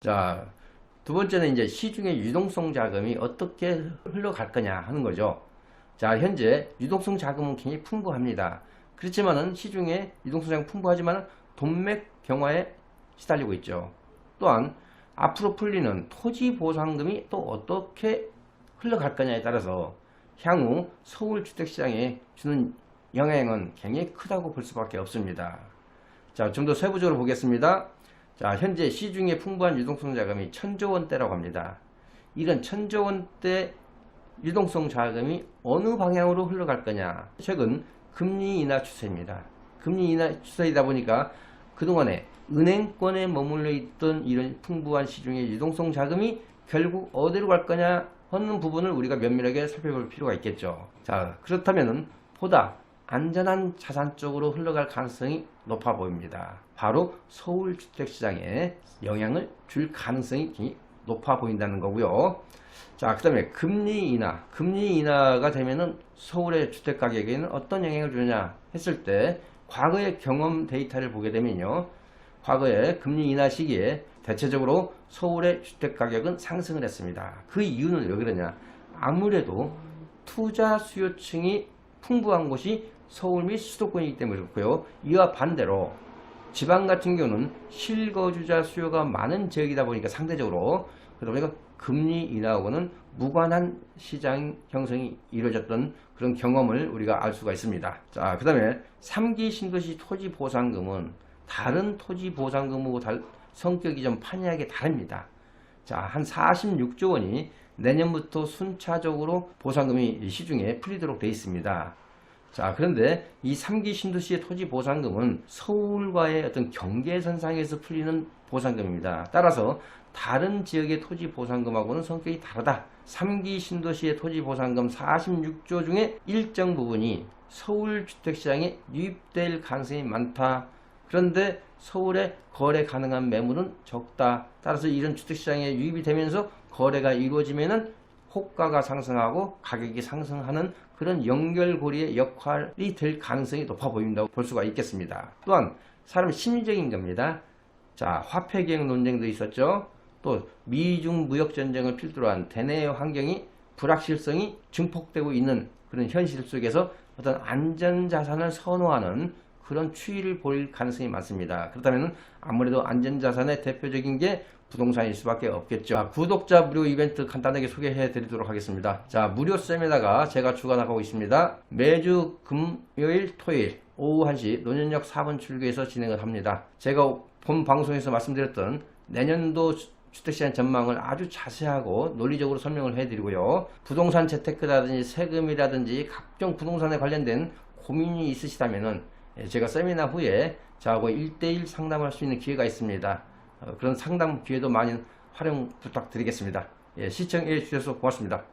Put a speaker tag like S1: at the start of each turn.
S1: 자, 두 번째는 이제 시중의 유동성 자금이 어떻게 흘러갈 거냐 하는 거죠. 자, 현재 유동성 자금은 굉장히 풍부합니다. 그렇지만은 시중에 유동성 자금 풍부하지만 돈맥 경화에 시달리고 있죠. 또한 앞으로 풀리는 토지 보상금이 또 어떻게 흘러갈 거냐에 따라서 향후 서울 주택시장에 주는 영향은 굉장히 크다고 볼 수밖에 없습니다. 자, 좀 더 세부적으로 보겠습니다. 자, 현재 시중에 풍부한 유동성 자금이 천조 원대라고 합니다. 이런 천조 원대 유동성 자금이 어느 방향으로 흘러갈 거냐? 최근 금리 인하 추세입니다. 금리 인하 추세이다 보니까 그동안에 은행권에 머물러 있던 이런 풍부한 시중의 유동성 자금이 결국 어디로 갈 거냐 하는 부분을 우리가 면밀하게 살펴볼 필요가 있겠죠. 자, 그렇다면 보다 안전한 자산 쪽으로 흘러갈 가능성이 높아 보입니다. 바로 서울 주택시장에 영향을 줄 가능성이 높아 보인다는 거고요. 자, 그 다음에 금리 인하. 금리 인하가 되면은 서울의 주택 가격에는 어떤 영향을 주느냐 했을 때 과거의 경험 데이터를 보게 되면요. 과거에 금리 인하 시기에 대체적으로 서울의 주택 가격은 상승을 했습니다. 그 이유는 왜 그러냐? 아무래도 투자 수요층이 풍부한 곳이 서울 및 수도권이기 때문에 그렇고요. 이와 반대로 지방 같은 경우는 실거주자 수요가 많은 지역이다 보니까 상대적으로 그러다 보니까 금리 인하하고는 무관한 시장 형성이 이루어졌던 그런 경험을 우리가 알 수가 있습니다. 자, 그 다음에 3기 신도시 토지 보상금은 다른 토지 보상금하고 달, 성격이 좀 판이하게 다릅니다. 자, 한 46조 원이 내년부터 순차적으로 보상금이 시중에 풀리도록 되어 있습니다. 자, 그런데 이 3기 신도시의 토지 보상금은 서울과의 어떤 경계선상에서 풀리는 보상금입니다. 따라서 다른 지역의 토지 보상금하고는 성격이 다르다. 3기 신도시의 토지 보상금 46조 중에 일정 부분이 서울 주택시장에 유입될 가능성이 많다. 그런데 서울에 거래 가능한 매물은 적다. 따라서 이런 주택시장에 유입이 되면서 거래가 이루어지면은 호가가 상승하고 가격이 상승하는 그런 연결고리의 역할이 될 가능성이 높아 보인다고 볼 수가 있겠습니다. 또한 사람 심리적인 겁니다. 자, 화폐 개혁 논쟁도 있었죠. 또 미중 무역 전쟁을 필두로 한 대내 환경이 불확실성이 증폭되고 있는 그런 현실 속에서 어떤 안전 자산을 선호하는 그런 추이를 보일 가능성이 많습니다. 그렇다면 아무래도 안전 자산의 대표적인 게 부동산일 수밖에 없겠죠. 자, 구독자 무료 이벤트 간단하게 소개해 드리도록 하겠습니다. 자, 무료 세미나가 제가 주관하고 있습니다. 매주 금요일, 토요일 오후 1시 노년역 4번 출구에서 진행을 합니다. 제가 본 방송에서 말씀드렸던 내년도 주택시장 전망을 아주 자세하고 논리적으로 설명을 해드리고요. 부동산 재테크라든지 세금이라든지 각종 부동산에 관련된 고민이 있으시다면은 제가 세미나 후에 저하고 1대1 상담할 수 있는 기회가 있습니다. 어, 그런 상담 기회도 많이 활용 부탁드리겠습니다. 예, 시청해 주셔서 고맙습니다.